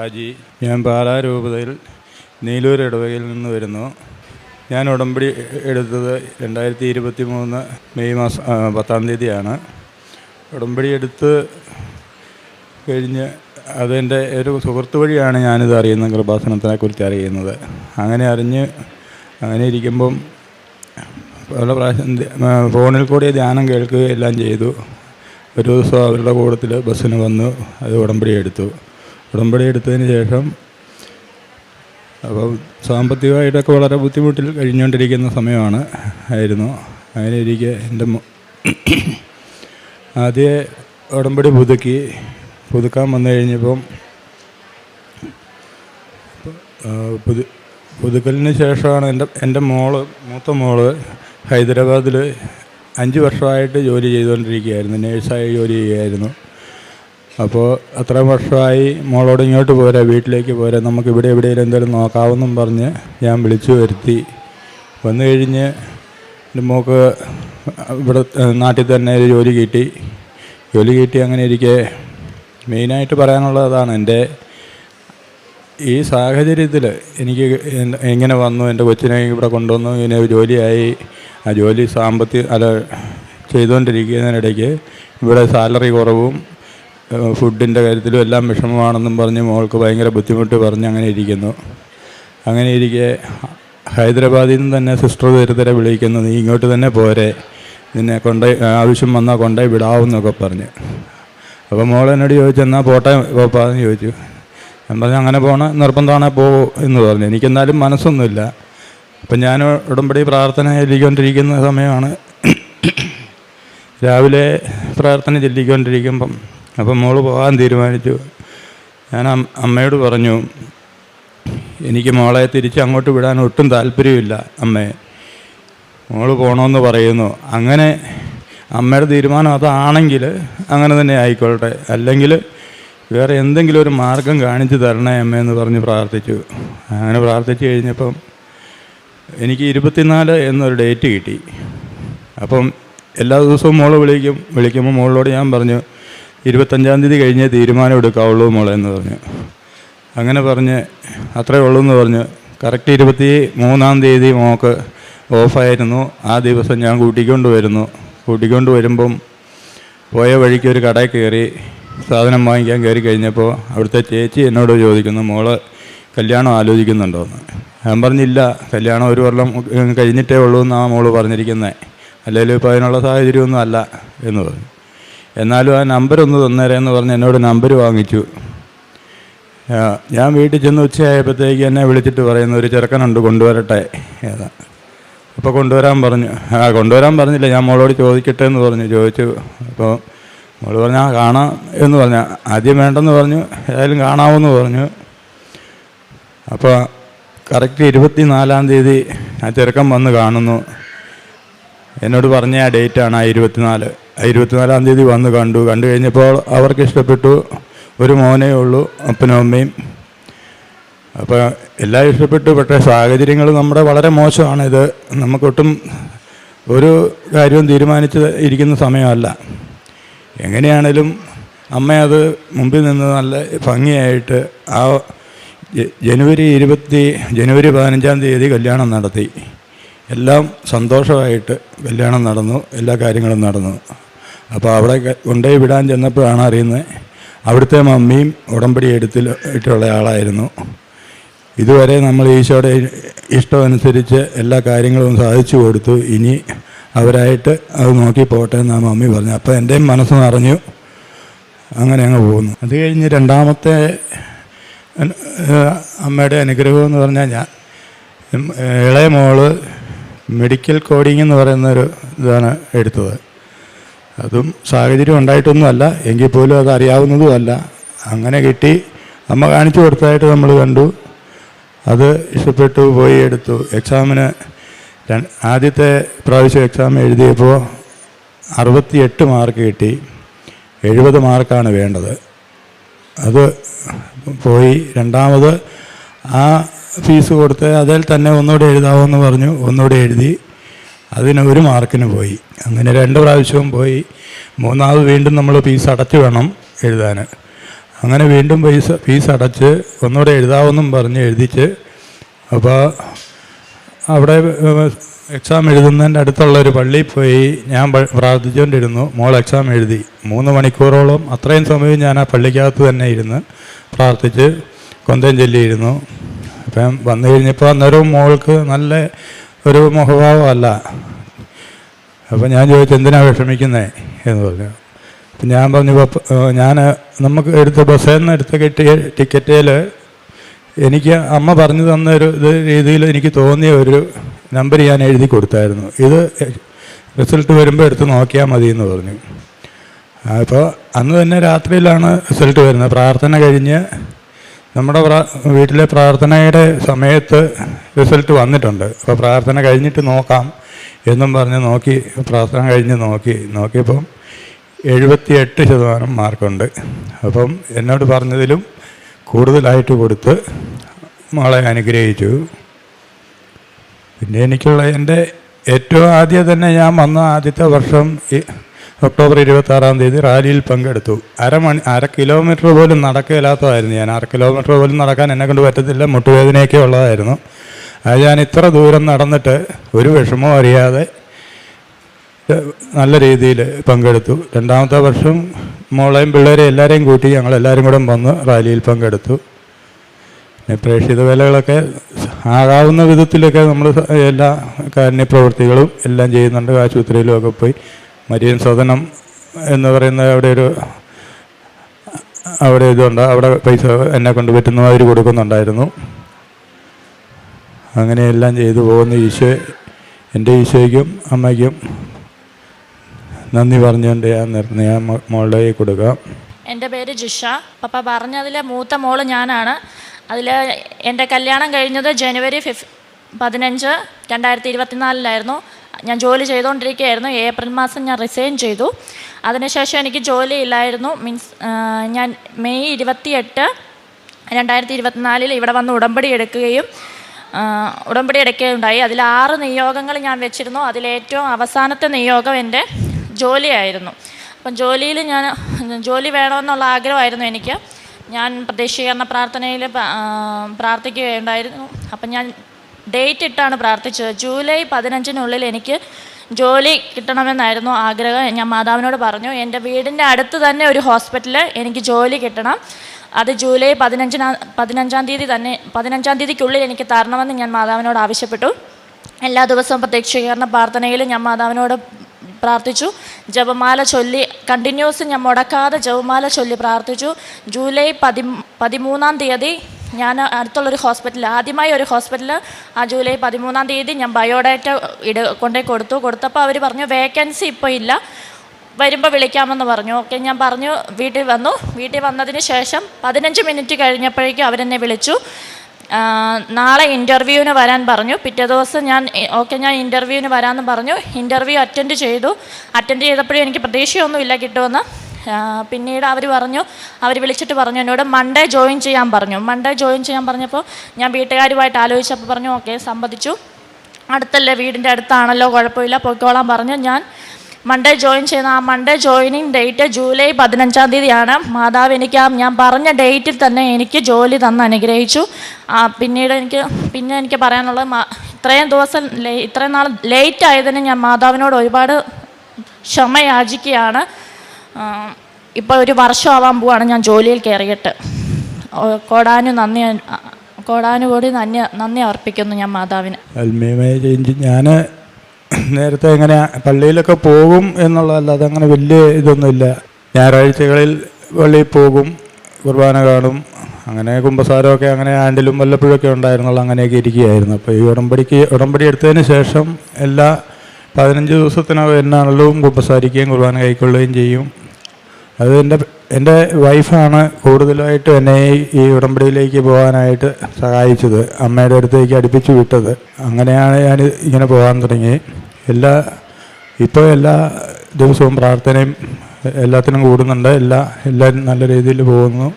ഷാജി ഞാൻ പാലാരൂപതയിൽ നീലൂർ ഇടവകയിൽ നിന്ന് വരുന്നു. ഞാൻ ഉടമ്പടി എടുത്തത് രണ്ടായിരത്തി ഇരുപത്തി മൂന്ന് മെയ് മാസം പത്താം തീയതിയാണ്. ഉടമ്പടി എടുത്ത് കഴിഞ്ഞ് അതെന്റെ ഒരു സുഹൃത്ത് വഴിയാണ് ഞാനിത് അറിയുന്നത് കൃപാസനത്തിനെ കുറിച്ച് അറിയുന്നത്. അങ്ങനെ അറിഞ്ഞ് അങ്ങനെ ഇരിക്കുമ്പം പല പ്രാവശ്യം ഫോണിൽ കൂടി ധ്യാനം കേൾക്കുകയെല്ലാം ചെയ്തു. ഒരു ദിവസം അവരുടെ കൂട്ടത്തിൽ ബസ്സിന് വന്നു അത് ഉടമ്പടി എടുത്തു. ഉടമ്പടി എടുത്തതിന് ശേഷം അപ്പോൾ സാമ്പത്തികമായിട്ടൊക്കെ വളരെ ബുദ്ധിമുട്ടിൽ കഴിഞ്ഞുകൊണ്ടിരിക്കുന്ന സമയമാണ് ആയിരുന്നു. അങ്ങനെ ഇരിക്കെ എന്റെ ആദ്യ ഉടമ്പടി പുതുക്കി പുതുക്കാൻ വന്നു കഴിഞ്ഞപ്പം പുതു പുതുക്കലിന് ശേഷമാണ് എന്റെ എന്റെ മോൾ മൂത്ത മോൾ ഹൈദരാബാദിൽ അഞ്ച് വർഷമായിട്ട് ജോലി ചെയ്തുകൊണ്ടിരിക്കുകയായിരുന്നു നേഴ്സായി ജോലി ചെയ്യുകയായിരുന്നു. അപ്പോൾ അത്രയും വർഷമായി മോളോട് ഇങ്ങോട്ട് പോരാ വീട്ടിലേക്ക് പോരാ. നമുക്ക് ഇവിടെ എവിടെയെങ്കിലും എന്തെങ്കിലും നോക്കാമെന്നും പറഞ്ഞ് ഞാൻ വിളിച്ചു വരുത്തി. വന്നു കഴിഞ്ഞ് എന്റെ മോക്ക് ഇവിടെ നാട്ടിൽ തന്നെ ഒരു ജോലി കിട്ടി. ജോലി കിട്ടി അങ്ങനെ ഇരിക്കെ. മെയിനായിട്ട് പറയാനുള്ളത് അതാണ് എന്റെ ഈ സാഹചര്യത്തിൽ എനിക്ക് എങ്ങനെ വന്നു എന്റെ കൊച്ചിനെ ഇവിടെ കൊണ്ടുവന്നു ഇങ്ങനെ ജോലിയായി. ആ ജോലി സാമ്പത്തിക അല്ല ചെയ്തുകൊണ്ടിരിക്കുന്നതിനിടയ്ക്ക് ഇവിടെ സാലറി കുറവും ഫുഡിന്റെ കാര്യത്തിലും എല്ലാം വിഷമമാണെന്നും പറഞ്ഞ് മോൾക്ക് ഭയങ്കര ബുദ്ധിമുട്ട് പറഞ്ഞ് അങ്ങനെ ഇരിക്കുന്നു. അങ്ങനെ ഇരിക്കെ ഹൈദരാബാദിൽ നിന്ന് തന്നെ സിസ്റ്റർ തരുതരെ വിളിക്കുന്നു നീ ഇങ്ങോട്ട് തന്നെ പോരെ. നിന്നെ കൊണ്ട് ആവശ്യം വന്നാൽ കൊണ്ടേ വിടാവുന്നൊക്കെ പറഞ്ഞ്. അപ്പോൾ മോൾ എന്നോട് ചോദിച്ചു എന്നാൽ പോട്ടെ പോപ്പാന്ന് ചോദിച്ചു. ഞാൻ പറഞ്ഞു അങ്ങനെ പോണ നിർബന്ധമാണെ പോകൂ എന്ന് പറഞ്ഞു. എനിക്കെന്നാലും മനസ്സൊന്നുമില്ല. അപ്പം ഞാൻ ഉടമ്പടി പ്രാർത്ഥന ചൊല്ലിക്കൊണ്ടിരിക്കുന്ന സമയമാണ്. രാവിലെ പ്രാർത്ഥന ചൊല്ലിക്കൊണ്ടിരിക്കുമ്പം അപ്പം മോൾ പോകാൻ തീരുമാനിച്ചു. ഞാൻ അമ്മയോട് പറഞ്ഞു എനിക്ക് മോളെ തിരിച്ച് അങ്ങോട്ട് വിടാൻ ഒട്ടും താല്പര്യമില്ല അമ്മയെ മോൾ പോകണമെന്ന് പറയുന്നു. അങ്ങനെ അമ്മയുടെ തീരുമാനം അതാണെങ്കിൽ അങ്ങനെ തന്നെ ആയിക്കോട്ടെ. അല്ലെങ്കിൽ വേറെ എന്തെങ്കിലും ഒരു മാർഗം കാണിച്ചു തരണേ അമ്മയെന്ന് പറഞ്ഞ് പ്രാർത്ഥിച്ചു. അങ്ങനെ പ്രാർത്ഥിച്ചു കഴിഞ്ഞപ്പം എനിക്ക് ഇരുപത്തിനാല് എന്നൊരു ഡേറ്റ് കിട്ടി. അപ്പം എല്ലാ ദിവസവും മോൾ വിളിക്കും. വിളിക്കുമ്പോൾ മോളോട് ഞാൻ പറഞ്ഞു ഇരുപത്തഞ്ചാം തീയതി കഴിഞ്ഞേ തീരുമാനം എടുക്കാവുള്ളൂ മോളെ എന്ന് പറഞ്ഞു. അങ്ങനെ പറഞ്ഞ് അത്രേ ഉള്ളൂ എന്ന് പറഞ്ഞു കറക്റ്റ് ഇരുപത്തി മൂന്നാം തീയതി മോക്ക് ഓഫായിരുന്നു ആ ദിവസം ഞാൻ കൂട്ടിക്കൊണ്ട് വരുന്നു. കൂട്ടിക്കൊണ്ട് വരുമ്പം പോയ വഴിക്ക് ഒരു കടയിൽ കയറി സാധനം വാങ്ങിക്കാൻ കയറി കഴിഞ്ഞപ്പോൾ അവിടുത്തെ ചേച്ചി എന്നോട് ചോദിക്കുന്നു മോൾ കല്യാണം ആലോചിക്കുന്നുണ്ടോ? എന്ന്. ഞാൻ പറഞ്ഞില്ല കല്യാണം ഒരു കൊല്ലം കഴിഞ്ഞിട്ടേ ഉള്ളൂ എന്നാണ് മോൾ പറഞ്ഞിരിക്കുന്നത് അല്ലെങ്കിൽ ഇപ്പോൾ അതിനുള്ള സാഹചര്യമൊന്നും അല്ല എന്ന് പറഞ്ഞു. എന്നാലും ആ നമ്പർ ഒന്ന് തന്നേരെന്ന് പറഞ്ഞ് എന്നോട് നമ്പർ വാങ്ങിച്ചു. ഞാൻ വീട്ടിൽ ചെന്ന് ഉച്ചയായപ്പോഴത്തേക്ക് എന്നെ വിളിച്ചിട്ട് പറയുന്നു ഒരു ചെറുക്കനുണ്ട് കൊണ്ടുവരട്ടെ. ഏതാ. അപ്പോൾ കൊണ്ടുവരാൻ പറഞ്ഞു. ആ കൊണ്ടുവരാൻ പറഞ്ഞില്ല ഞാൻ മോളോട് ചോദിക്കട്ടെ എന്ന് പറഞ്ഞു ചോദിച്ചു. അപ്പോൾ മോൾ പറഞ്ഞാൽ കാണാം എന്ന് പറഞ്ഞു. ആദ്യം വേണ്ടെന്ന് പറഞ്ഞു ഏതായാലും കാണാമെന്ന് പറഞ്ഞു. അപ്പോൾ കറക്റ്റ് ഇരുപത്തി നാലാം തീയതി ആ ചെറുക്കൻ വന്ന് കാണുന്നു. എന്നോട് പറഞ്ഞ ആ ഡേറ്റാണ് ആ ഇരുപത്തിനാല്. ഇരുപത്തിനാലാം തീയതി വന്ന് കണ്ടു. കണ്ടു കഴിഞ്ഞപ്പോൾ അവർക്ക് ഇഷ്ടപ്പെട്ടു. ഒരു മോനേ ഉള്ളൂ അപ്പനും അമ്മയും. അപ്പോൾ എല്ലാം ഇഷ്ടപ്പെട്ടു. പക്ഷേ സാഹചര്യങ്ങൾ നമ്മുടെ വളരെ മോശമാണ്. ഇത് നമുക്കൊട്ടും ഒരു കാര്യവും തീരുമാനിച്ച് ഇരിക്കുന്ന സമയമല്ല. എങ്ങനെയാണേലും അമ്മ അത് മുമ്പിൽ നിന്ന് നല്ല ഭംഗിയായിട്ട് ആ ജനുവരി ഇരുപത്തി ജനുവരി പതിനഞ്ചാം തീയതി കല്യാണം നടത്തി. എല്ലാം സന്തോഷമായിട്ട് കല്യാണം നടന്നു. എല്ലാ കാര്യങ്ങളും നടന്നു. അപ്പോൾ അവിടെ കൊണ്ടുപോയി വിടാൻ ചെന്നപ്പോഴാണ് അറിയുന്നത് അവിടുത്തെ മമ്മിയും ഉടമ്പടി എടുത്തിൽ ഇട്ടുള്ള ആളായിരുന്നു. ഇതുവരെ നമ്മൾ ഈശോയുടെ ഇഷ്ടമനുസരിച്ച് എല്ലാ കാര്യങ്ങളും സാധിച്ചു കൊടുത്തു. ഇനി അവരായിട്ട് അത് നോക്കി പോട്ടെ എന്ന് ആ മമ്മി പറഞ്ഞു അപ്പോൾ എന്റെയും മനസ്സ് നിറഞ്ഞു അങ്ങനെ അങ്ങ് പോകുന്നു. അത് കഴിഞ്ഞ് രണ്ടാമത്തെ അമ്മയുടെ അനുഗ്രഹം എന്ന് പറഞ്ഞാൽ ഞാൻ ഇളയ മോൾ മെഡിക്കൽ കോഡിംഗ് എന്ന് പറയുന്നൊരു ഇതാണ് എടുത്തത്. അതും സാഹചര്യം ഉണ്ടായിട്ടൊന്നുമല്ല. എങ്കിൽ പോലും അത് അറിയാവുന്നതുമല്ല. അങ്ങനെ കിട്ടി. അമ്മ കാണിച്ചു കൊടുത്തതായിട്ട് നമ്മൾ കണ്ടു. അത് ഇഷ്ടപ്പെട്ടു പോയി എടുത്തു. എക്സാമിന് ആദ്യത്തെ പ്രാവശ്യം എക്സാം എഴുതിയപ്പോൾ അറുപത്തിയെട്ട് മാർക്ക് കിട്ടി. എഴുപത് മാർക്കാണ് വേണ്ടത്. അത് പോയി. രണ്ടാമത് ആ ഫീസ് കൊടുത്ത് അതിൽ തന്നെ ഒന്നുകൂടെ എഴുതാമെന്ന് പറഞ്ഞു. ഒന്നുകൂടെ എഴുതി. അതിന് ഒരു മാർക്കിന് പോയി. അങ്ങനെ രണ്ട് പ്രാവശ്യവും പോയി. മൂന്നാമത് വീണ്ടും നമ്മൾ ഫീസ് അടച്ചു വേണം എഴുതാൻ. അങ്ങനെ വീണ്ടും പൈസ ഫീസ് അടച്ച് ഒന്നുകൂടെ എഴുതാമെന്നും പറഞ്ഞ് എഴുതിച്ച് അപ്പോൾ അവിടെ എക്സാം എഴുതുന്നതിന്റെ അടുത്തുള്ള ഒരു പള്ളിയിൽ പോയി. ഞാൻ പ്രാർത്ഥിച്ചുകൊണ്ടിരുന്നു. മോൾ എക്സാം എഴുതി. മൂന്ന് മണിക്കൂറോളം അത്രയും സമയം ഞാൻ ആ പള്ളിക്കകത്ത് തന്നെ ഇരുന്ന് പ്രാർത്ഥിച്ച് കൊന്തം ചൊല്ലിയിരുന്നു. അപ്പം വന്നു കഴിഞ്ഞപ്പോൾ അന്നേരവും മോൾക്ക് നല്ല ഒരു മുഖഭാവമല്ല. അപ്പോൾ ഞാൻ ചോദിച്ചു എന്തിനാണ് വിഷമിക്കുന്നത് എന്ന് പറഞ്ഞു. അപ്പം ഞാൻ പറഞ്ഞു ഞാൻ നമുക്ക് എടുത്ത ബസ്സിൽ നിന്ന് എടുത്ത കിട്ടിയ ടിക്കറ്റിൽ എനിക്ക് അമ്മ പറഞ്ഞു തന്ന ഒരു ഇത് രീതിയിൽ എനിക്ക് തോന്നിയ ഒരു നമ്പർ ഞാൻ എഴുതി കൊടുത്തായിരുന്നു. ഇത് റിസൾട്ട് വരുമ്പോൾ എടുത്ത് നോക്കിയാൽ മതി എന്ന് പറഞ്ഞു അപ്പോൾ അന്ന് തന്നെ രാത്രിയിലാണ് റിസൾട്ട് വരുന്നത്. പ്രാർത്ഥന കഴിഞ്ഞ് നമ്മുടെ വീട്ടിലെ പ്രാർത്ഥനയുടെ സമയത്ത് റിസൾട്ട് വന്നിട്ടുണ്ട്. അപ്പോൾ പ്രാർത്ഥന കഴിഞ്ഞിട്ട് നോക്കാം എന്നും പറഞ്ഞ് നോക്കി പ്രാർത്ഥന കഴിഞ്ഞ് നോക്കി. നോക്കിയപ്പം എഴുപത്തിയെട്ട് ശതമാനം മാർക്കുണ്ട്. അപ്പം എന്നോട് പറഞ്ഞതിലും കൂടുതലായിട്ട് കൊടുത്ത് മോളെ അനുഗ്രഹിച്ചു. പിന്നെ എനിക്കുള്ള എന്റെ ഏറ്റവും ആദ്യം തന്നെ ഞാൻ വന്ന ആദ്യത്തെ വർഷം ഒക്ടോബർ ഇരുപത്തി ആറാം തീയതി റാലിയിൽ പങ്കെടുത്തു. അരമണി അര കിലോമീറ്റർ പോലും നടക്കില്ലാത്തതായിരുന്നു ഞാൻ. അര കിലോമീറ്റർ പോലും നടക്കാൻ എന്നെ കൊണ്ട് പറ്റത്തില്ല. മുട്ടുവേദനയൊക്കെ ഉള്ളതായിരുന്നു. അത് ഞാൻ ഇത്ര ദൂരം നടന്നിട്ട് ഒരു വിഷമവും അറിയാതെ നല്ല രീതിയിൽ പങ്കെടുത്തു. രണ്ടാമത്തെ വർഷം മോളെയും പിള്ളേരെയും എല്ലാവരെയും കൂട്ടി ഞങ്ങൾ എല്ലാവരും കൂടെ വന്ന് റാലിയിൽ പങ്കെടുത്തു. പിന്നെ പ്രേക്ഷിത വേലകളൊക്കെ ആകാവുന്ന വിധത്തിലൊക്കെ നമ്മൾ എല്ലാ കാരുണ്യ പ്രവൃത്തികളും എല്ലാം ചെയ്യുന്നുണ്ട്. ആശുപത്രിയിലും ഒക്കെ പോയി. മരിയൻ സദനം എന്ന് പറയുന്ന അവിടെ ഒരു അവിടെ ഇതുണ്ട്. അവിടെ പൈസ എന്നെ കൊണ്ട് പറ്റുന്ന അവർ കൊടുക്കുന്നുണ്ടായിരുന്നു. അങ്ങനെയെല്ലാം ചെയ്തു പോകുന്ന ഈശോ എന്റെ ഈശോയ്ക്കും അമ്മയ്ക്കും നന്ദി പറഞ്ഞുകൊണ്ട് ഞാൻ നിർത്തി ഞാൻ മോളുടെ കൊടുക്കാം. എന്റെ പേര് ജിഷ. പപ്പ പറഞ്ഞതിൽ മൂത്ത മോൾ ഞാനാണ്. അതിൽ എന്റെ കല്യാണം കഴിഞ്ഞത് ജനുവരി ഫിഫ് പതിനഞ്ച് രണ്ടായിരത്തി ഇരുപത്തിനാലിലായിരുന്നു. ഞാൻ ജോലി ചെയ്തുകൊണ്ടിരിക്കുകയായിരുന്നു ഏപ്രിൽ മാസം ഞാൻ റിസൈൻ ചെയ്തു. അതിനുശേഷം എനിക്ക് ജോലി ഇല്ലായിരുന്നു. മീൻസ് ഞാൻ മെയ് ഇരുപത്തിയെട്ട് രണ്ടായിരത്തി ഇരുപത്തിനാലിൽ ഇവിടെ വന്ന് ഉടമ്പടി എടുക്കുകയും ഉടമ്പടി എടുക്കുകയുണ്ടായി. അതിൽ ആറ് നിയോഗങ്ങൾ ഞാൻ വെച്ചിരുന്നു. അതിലേറ്റവും അവസാനത്തെ നിയോഗം എന്റെ ജോലിയായിരുന്നു. അപ്പം ജോലിയിൽ ഞാൻ ജോലി വേണമെന്നുള്ള ആഗ്രഹമായിരുന്നു എനിക്ക്. ഞാൻ പ്രതീക്ഷീകരണ പ്രാർത്ഥനയിൽ പ്രാർത്ഥിക്കുകയുണ്ടായിരുന്നു. അപ്പം ഞാൻ ഡേറ്റ് ഇട്ടാണ് പ്രാർത്ഥിച്ചത്. ജൂലൈ പതിനഞ്ചിനുള്ളിൽ എനിക്ക് ജോലി കിട്ടണമെന്നായിരുന്നു ആഗ്രഹം. ഞാൻ മാതാവിനോട് പറഞ്ഞു എന്റെ വീടിന്റെ അടുത്ത് തന്നെ ഒരു ഹോസ്പിറ്റലിൽ എനിക്ക് ജോലി കിട്ടണം. അത് ജൂലൈ പതിനഞ്ചിനാ പതിനഞ്ചാം തീയതി തന്നെ പതിനഞ്ചാം തീയതിക്കുള്ളിൽ എനിക്ക് തരണമെന്ന് ഞാൻ മാതാവിനോട് ആവശ്യപ്പെട്ടു. എല്ലാ ദിവസവും പ്രത്യക്ഷീകരണ പ്രാർത്ഥനയിൽ ഞാൻ മാതാവിനോട് പ്രാർത്ഥിച്ചു. ജപമാല ചൊല്ലി കണ്ടിന്യൂസ് ഞാൻ മുടക്കാതെ ജപമാല ചൊല്ലി പ്രാർത്ഥിച്ചു. ജൂലൈ പതി പതിമൂന്നാം തീയതി ഞാൻ അടുത്തുള്ളൊരു ഹോസ്പിറ്റൽ ആദ്യമായി ഒരു ഹോസ്പിറ്റലിൽ ആ ജൂലൈ പതിമൂന്നാം തീയതി ഞാൻ ബയോഡാറ്റ ഇട കൊണ്ടേ കൊടുത്തു. കൊടുത്തപ്പോൾ അവർ പറഞ്ഞു വേക്കൻസി ഇപ്പോൾ ഇല്ല. വരുമ്പോൾ വിളിക്കാമെന്ന് പറഞ്ഞു. ഓക്കെ ഞാൻ പറഞ്ഞു വീട്ടിൽ വന്നു. വീട്ടിൽ വന്നതിന് ശേഷം പതിനഞ്ച് മിനിറ്റ് കഴിഞ്ഞപ്പോഴേക്കും അവരെന്നെ വിളിച്ചു. നാളെ ഇന്റർവ്യൂവിന് വരാൻ പറഞ്ഞു. പിറ്റേ ദിവസം ഞാൻ ഓക്കെ ഞാൻ ഇന്റർവ്യൂവിന് വരാമെന്ന് പറഞ്ഞു. ഇന്റർവ്യൂ അറ്റൻഡ് ചെയ്തു. അറ്റൻഡ് ചെയ്തപ്പോഴും എനിക്ക് പ്രതീക്ഷയൊന്നുമില്ല കിട്ടുമെന്ന്. പിന്നീട് അവർ പറഞ്ഞു അവർ വിളിച്ചിട്ട് പറഞ്ഞു എന്നോട് മൺഡേ ജോയിൻ ചെയ്യാൻ പറഞ്ഞു. മൺഡേ ജോയിൻ ചെയ്യാൻ പറഞ്ഞപ്പോൾ ഞാൻ വീട്ടുകാരുമായിട്ട് ആലോചിച്ചപ്പോൾ പറഞ്ഞു ഓക്കെ സമ്മതിച്ചു. അടുത്തല്ലേ വീടിന്റെ അടുത്താണല്ലോ കുഴപ്പമില്ല പൊയ്ക്കോളാൻ പറഞ്ഞു. ഞാൻ മൺഡേ ജോയിൻ ചെയ്യുന്ന ആ മൺഡേ ജോയിനിങ് ഡേറ്റ് ജൂലൈ പതിനഞ്ചാം തീയതിയാണ്. മാതാവ് എനിക്ക് ആ ഞാൻ പറഞ്ഞ ഡേറ്റിൽ തന്നെ എനിക്ക് ജോലി തന്ന് അനുഗ്രഹിച്ചു. പിന്നീട് എനിക്ക് പിന്നെ എനിക്ക് പറയാനുള്ളത് ഇത്രയും ദിവസം ഇത്രയും നാൾ ലേറ്റ് ആയതിന് ഞാൻ മാതാവിനോട് ഒരുപാട് ക്ഷമ യാചിക്കുകയാണ് ഇപ്പോൾ ഒരു വർഷമാവാൻ പോവാണ് ഞാൻ ജോലിയിൽ കയറിയിട്ട്. കോടാനു നന്ദി കോടാനുകൂടി നന്ദി നന്ദി അർപ്പിക്കുന്നു ഞാൻ മാതാവിന്. അൽമീമയെ ഞാൻ നേരത്തെ എങ്ങനെ പള്ളിയിലൊക്കെ പോകും എന്നുള്ളതല്ലാതെ അങ്ങനെ വലിയ ഇതൊന്നുമില്ല. ഞായറാഴ്ചകളിൽ പള്ളിയിൽ പോകും കുർബാന കാണും അങ്ങനെ കുമ്പസാരമൊക്കെ അങ്ങനെ ആണ്ടിലും വല്ലപ്പോഴൊക്കെ ഉണ്ടായിരുന്നുള്ളൂ അങ്ങനെയൊക്കെ ഇരിക്കുകയായിരുന്നു. അപ്പോൾ ഈ ഉടമ്പടിക്ക് ഉടമ്പടി എടുത്തതിന് ശേഷം എല്ലാ പതിനഞ്ച് ദിവസത്തിനകം എന്നാണല്ലോ കുമ്പസാരിക്കുകയും കുർബാന കൈക്കൊള്ളുകയും ചെയ്യും. അത് എന്റെ എന്റെ വൈഫാണ് കൂടുതലായിട്ട് എന്നെ ഈ- ഉടമ്പടിയിലേക്ക് പോകാനായിട്ട് സഹായിച്ചത്. അമ്മയുടെ അടുത്തേക്ക് അടുപ്പിച്ച് വിട്ടത്. അങ്ങനെയാണ് ഞാൻ ഇങ്ങനെ പോകാൻ തുടങ്ങി. എല്ലാ ഇപ്പോൾ എല്ലാ ദിവസവും പ്രാർത്ഥനയും എല്ലാത്തിനും കൂടുന്നുണ്ട്. എല്ലാ എല്ലാവരും നല്ല രീതിയിൽ പോകുന്നു.